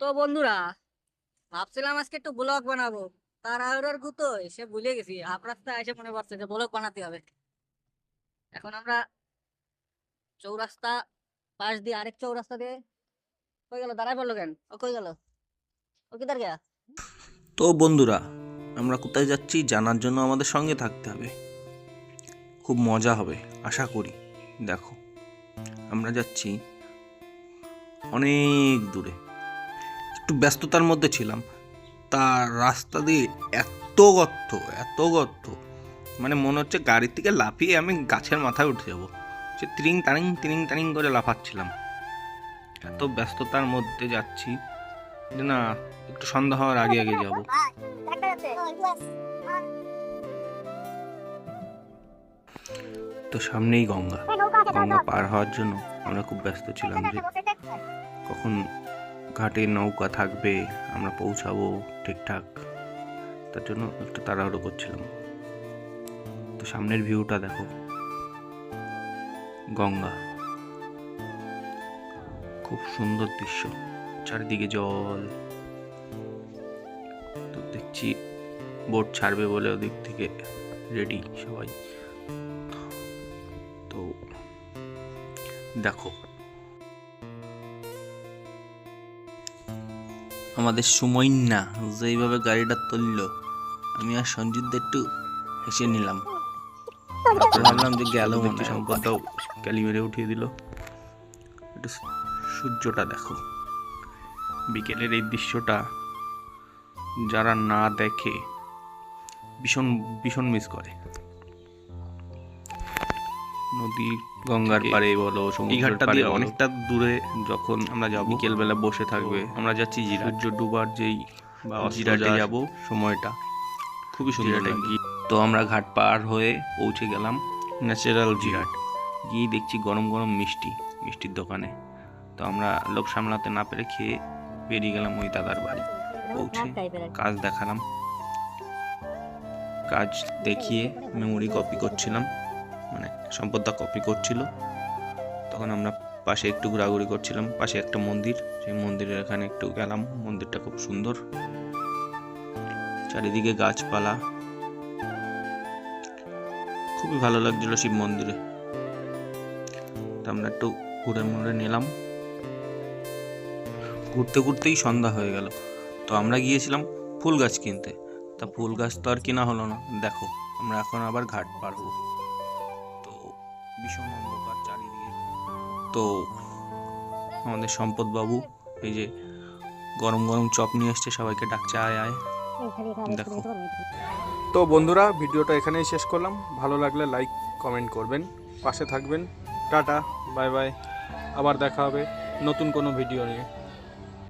তো বন্ধুরা, ভাবছিলাম আজকে একটু ব্লগ বানাবো। তার আর গুতো সে ভুলে গেছি। হাফ রাস্তায় এসে মনে পড়ছে যে ব্লগ বানাতে হবে। এখন আমরা চৌরাস্তা, পাশ দিয়ে আরেক চৌরাস্তা দিয়ে কই গেল? দাঁড়ায় পড়ল কেন? ও কই গেল? ও কিধার গেয়া? তো বন্ধুরা, আমরা কোথায় যাচ্ছি জানার জন্য আমাদের সঙ্গে থাকতে হবে। খুব মজা হবে, আশা করি। দেখো, আমরা যাচ্ছি অনেক দূরে। একটু ব্যস্ততার মধ্যে ছিলাম। তার রাস্তা দিয়ে এত গর্ত এত গর্ত। মানে মনে হচ্ছে গাড়ির থেকে লাফিয়ে আমি গাছের মাথায় উঠে যাব। সে তিরিং তারিং তিরিং তারিং করে লাফাচ্ছিলাম। এত ব্যস্ততার মধ্যে যাচ্ছি যে না, একটু সন্ধ্যা হওয়ার আগে আগে যাব। তো সামনেই গঙ্গা। গঙ্গা পার হওয়ার জন্য আমরা খুব ব্যস্ত ছিলাম যে কখন ঘাটে নৌকা থাকবে, আমরা পৌঁছাবো ঠিকঠাক। তার জন্য একটু তাড়াহুড়ো করছিলাম। তো সামনের ভিউটা দেখো। গঙ্গা। খুব সুন্দর দৃশ্য। চারিদিকে জল। তো দেখছি বোট ছাড়বে বলে ওদিক থেকে রেডি সবাই। তো দেখো আমাদের সময় না যেইভাবে গাড়িটা তুললো, আমি আর সঞ্জিত একটু হেসে নিলাম। ভাবলাম যে গেল মনে সম্পদটাও ক্যালিমেরে উঠিয়ে দিল। একটু সূর্যটা দেখো। বিকেলের এই দৃশ্যটা যারা না দেখে ভীষণ ভীষণ মিস করে। নদী গঙ্গার পাড়ে বলো এই ঘাটটা দিয়ে অনেকটা দূরে যখন আমরা যাব বিকেলবেলা বসে থাকবে। আমরা যাচ্ছি জিরা সূর্য ডুবার যেই বা জিরাটে যাব সময়টা। খুবই সুন্দর লাগে। তো আমরা ঘাট পার হয়ে পৌঁছে গেলাম ন্যাচারাল জিরাট। গিয়ে দেখছি গরম গরম মিষ্টি মিষ্টির দোকানে। তো আমরা লোক সামলাতে না পেরে খেয়ে বেরিয়ে গেলাম ওই দাদার বাড়ি। পৌঁছে কাজ দেখালাম। কাজ দেখিয়ে মেমোরি কপি করছিলাম। মানে সম্পদটা কপি করছিল। তখন আমরা পাশে একটু ঘোরাঘুরি করছিলাম, পাশে একটা মন্দির। সেই মন্দিরের এখানে একটু গেলাম, মন্দিরটা খুব সুন্দর। চারিদিকে গাছপালা। খুবই ভালো লাগছিল শিব মন্দিরে। আমরা একটু ঘুরে মুড়ে নিলাম। ঘুরতে ঘুরতেই সন্ধ্যা হয়ে গেল। তো আমরা গিয়েছিলাম ফুল গাছ কিনতে। তা ফুল গাছ তো আর কেনা হলো না। দেখো, আমরা এখন আবার ঘাট পার হব। তো ভীষণ অন্ধকার চারিদিকে তো আমাদের সম্পদ বাবু এই যে গরম গরম চপ নিয়ে এসছে, সবাইকে ডাকছে, আয় আয়। দেখো। তো বন্ধুরা, ভিডিওটা এখানেই শেষ করলাম। ভালো লাগলে লাইক কমেন্ট করবেন। পাশে থাকবেন। টাটা বাই বাই আবার দেখা হবে নতুন কোনো ভিডিও নিয়ে।